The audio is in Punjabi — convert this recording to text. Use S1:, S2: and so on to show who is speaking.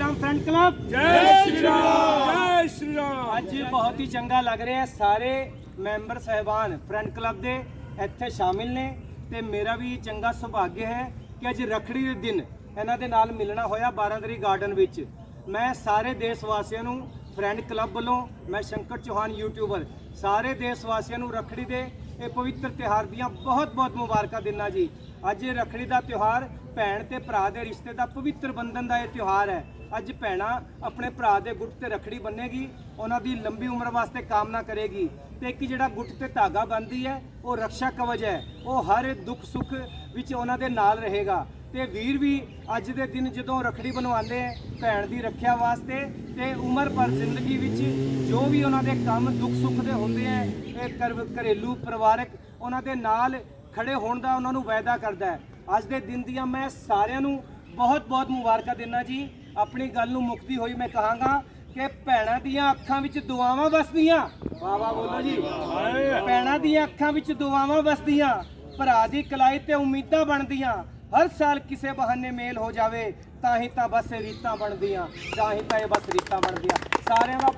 S1: Ram friend club.
S2: ਜੈ ਸ਼੍ਰੀ ਰਾਮ। ਜੈ ਸ਼੍ਰੀ ਰਾਮ।
S1: ਅੱਜ ਬਹੁਤ ਹੀ ਚੰਗਾ ਲੱਗ ਰਿਹਾ ਹੈ। ਸਾਰੇ ਮੈਂਬਰ ਸਹਿਬਾਨ ਫਰੈਂਡ ਕਲੱਬ ਦੇ ਇੱਥੇ ਸ਼ਾਮਿਲ ਨੇ ਤੇ ਮੇਰਾ ਵੀ ਚੰਗਾ ਸੁਭਾਗਯ ਹੈ ਕਿ ਅੱਜ ਰਖੜੀ ਦੇ ਦਿਨ ਇਹਨਾਂ ਦੇ ਨਾਲ ਮਿਲਣਾ ਹੋਇਆ 12 ਤਰੀ ਗਾਰਡਨ ਵਿੱਚ। ਮੈਂ ਸਾਰੇ ਦੇਸ਼ ਵਾਸੀਆਂ ਨੂੰ ਫਰੈਂਡ ਕਲੱਬ ਵੱਲੋਂ ਮੈਂ ਸ਼ੰਕਰ ਚੌਹਾਨ ਯੂਟਿਊਬਰ ਸਾਰੇ ਦੇਸ਼ ਵਾਸੀਆਂ ਨੂੰ ਰਖੜੀ ਦੇ ਇਹ ਪਵਿੱਤਰ ਤਿਉਹਾਰ ਦੀਆਂ ਬਹੁਤ-ਬਹੁਤ ਮੁਬਾਰਕਾਂ ਦਿੰਦਾ ਜੀ। ਅੱਜ ਇਹ ਰਖੜੀ ਦਾ ਤਿਉਹਾਰ ਭੈਣ ਤੇ ਭਰਾ ਦੇ ਰਿਸ਼ਤੇ ਦਾ ਪਵਿੱਤਰ ਬੰਧਨ ਦਾ ਇਹ ਤਿਉਹਾਰ ਹੈ। ਅੱਜ ਭੈਣਾ ਆਪਣੇ ਭਰਾ ਦੇ ਗੁੱਟ ਤੇ ਰਖੜੀ ਬੰਨੇਗੀ, ਉਹਨਾਂ ਦੀ ਲੰਬੀ ਉਮਰ ਵਾਸਤੇ ਕਾਮਨਾ ਕਰੇਗੀ ਤੇ ਇੱਕ ਜਿਹੜਾ ਗੁੱਟ ਤੇ ਧਾਗਾ ਬੰਨਦੀ ਹੈ, ਉਹ ਰੱਖਿਆ ਕਵਚ ਹੈ। ਉਹ ਹਰ ਦੁੱਖ ਸੁੱਖ ਵਿੱਚ ਉਹਨਾਂ ਦੇ ਨਾਲ ਰਹੇਗਾ। ਤੇ ਵੀਰ ਵੀ ਅੱਜ ਦੇ ਦਿਨ ਜਦੋਂ ਰਖੜੀ ਬਣਵਾਉਂਦੇ ਹੈ ਭੈਣ ਦੀ ਰੱਖਿਆ ਵਾਸਤੇ ਤੇ ਉਮਰ ਭਰ ਜ਼ਿੰਦਗੀ ਵਿੱਚ ਜੋ ਵੀ ਉਹਨਾਂ ਦੇ ਕੰਮ ਦੁੱਖ ਸੁੱਖ ਦੇ ਹੁੰਦੇ ਹੈ ਇਹ ਘਰੇਲੂ ਪਰਿਵਾਰਕ ਉਹਨਾਂ ਦੇ ਨਾਲ ਖੜੇ ਹੋਣ ਦਾ ਉਹਨਾਂ ਨੂੰ ਵਾਅਦਾ ਕਰਦਾ ਹੈ। ਅੱਜ ਦੇ ਦਿਨ ਦੀਆਂ ਮੈਂ ਸਾਰਿਆਂ ਨੂੰ ਬਹੁਤ ਬਹੁਤ ਮੁਬਾਰਕਾਂ ਦਿੰਦਾ ਜੀ। ਆਪਣੀ ਗੱਲ ਨੂੰ ਮੁਕਤੀ ਹੋਈ ਮੈਂ ਕਹਾਂਗਾ ਕਿ ਭੈਣਾਂ ਦੀਆਂ ਅੱਖਾਂ ਵਿੱਚ ਦੁਆਵਾਂ ਵਸਦੀਆਂ। ਵਾਹ ਬੋਲੋ ਜੀ। ਭੈਣਾਂ ਦੀਆਂ ਅੱਖਾਂ ਵਿੱਚ ਦੁਆਵਾਂ ਵਸਦੀਆਂ। ਭਰਾ ਦੀ ਕਲਾਈ ਤੇ ਉਮੀਦਾਂ ਬਣਦੀਆਂ। ਹਰ ਸਾਲ ਕਿਸੇ ਬਹਾਨੇ ਮੇਲ ਹੋ ਜਾਵੇ, ਤਾਂ ਹੀ ਤਾਂ ਬਸ ਇਹ ਰੀਤਾਂ ਬਣਦੀਆਂ ਤਾਂ ਹੀ ਤਾਂ ਇਹ ਬਸ ਰੀਤਾਂ ਬਣਦੀਆਂ। ਸਾਰਿਆਂ ਦਾ